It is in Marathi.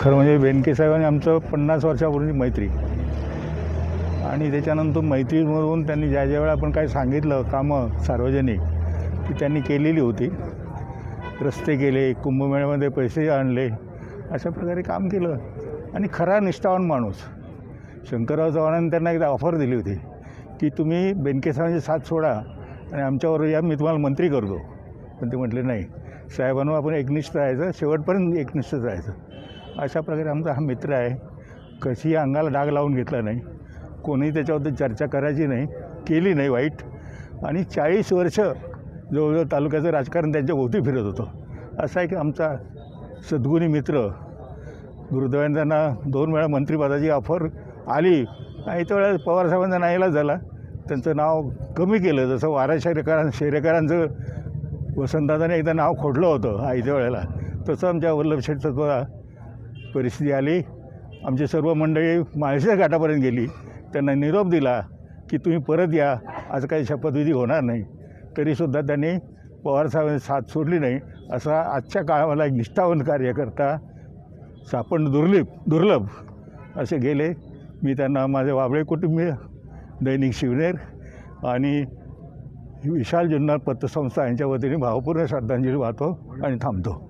खरं म्हणजे बेनके साहेबांनी आमचं पन्नास वर्षापूर्वी मैत्री. आणि त्याच्यानंतर मैत्रीमधून त्यांनी ज्या ज्या वेळा आपण काय सांगितलं कामं सार्वजनिक ती त्यांनी केलेली होती. रस्ते केले कुंभमेळ्यामध्ये पैसे आणले अशा प्रकारे काम केलं. आणि खरा निष्ठावान माणूस. शंकरराव चव्हाणांनी त्यांना एकदा ऑफर दिली होती की तुम्ही बेनकेसाहेबांची साथ सोडा आणि आमच्यावर या मी तुम्हाला मंत्री करतो. पण ते म्हटले नाही साहेबांना आपण एकनिष्ठ राहायचं शेवटपर्यंत एकनिष्ठच राहायचं. अशा प्रकारे आमचा हा मित्र आहे. कशी अंगाला डाग लावून घेतला नाही. कोणी त्याच्याबद्दल चर्चा करायची नाही केली नाही वाईट. आणि चाळीस वर्ष जवळजवळ तालुक्याचं राजकारण त्यांच्या भोवती फिरत होतं. असा एक आमचा सद्गुणी मित्र दुर्दैवाने त्यांना दोन वेळा मंत्रिपदाची ऑफर आली. आणि त्या वेळेला पवारसाहेबांचा नाईलाज झाला. त्यांचं नाव कमी केलं. जसं वारा शेरेकरां शेरेकरांचं वसंतदादाने एकदा नाव खोडलं होतं आईच्या वेळेला. तसं आमच्या वल्लभ शेठचं परिस्थिती आली. आमची सर्व मंडळी माळशेर घाटापर्यंत गेली. त्यांना निरोप दिला की तुम्ही परत या. आज काही शपथविधी होणार नाही. तरीसुद्धा त्यांनी पवारसाहेबांनी साथ सोडली नाही. असा आजच्या काळाला एक निष्ठावंत कार्यकर्ता सापण दुर्लभ दुर्लभ असे गेले. मी त्यांना माझे वाबळे कुटुंबीय दैनिक शिवनेर आणि विशाल जुन्नर पतसंस्था यांच्या वतीने भावपूर्ण श्रद्धांजली वाहतो आणि थांबतो.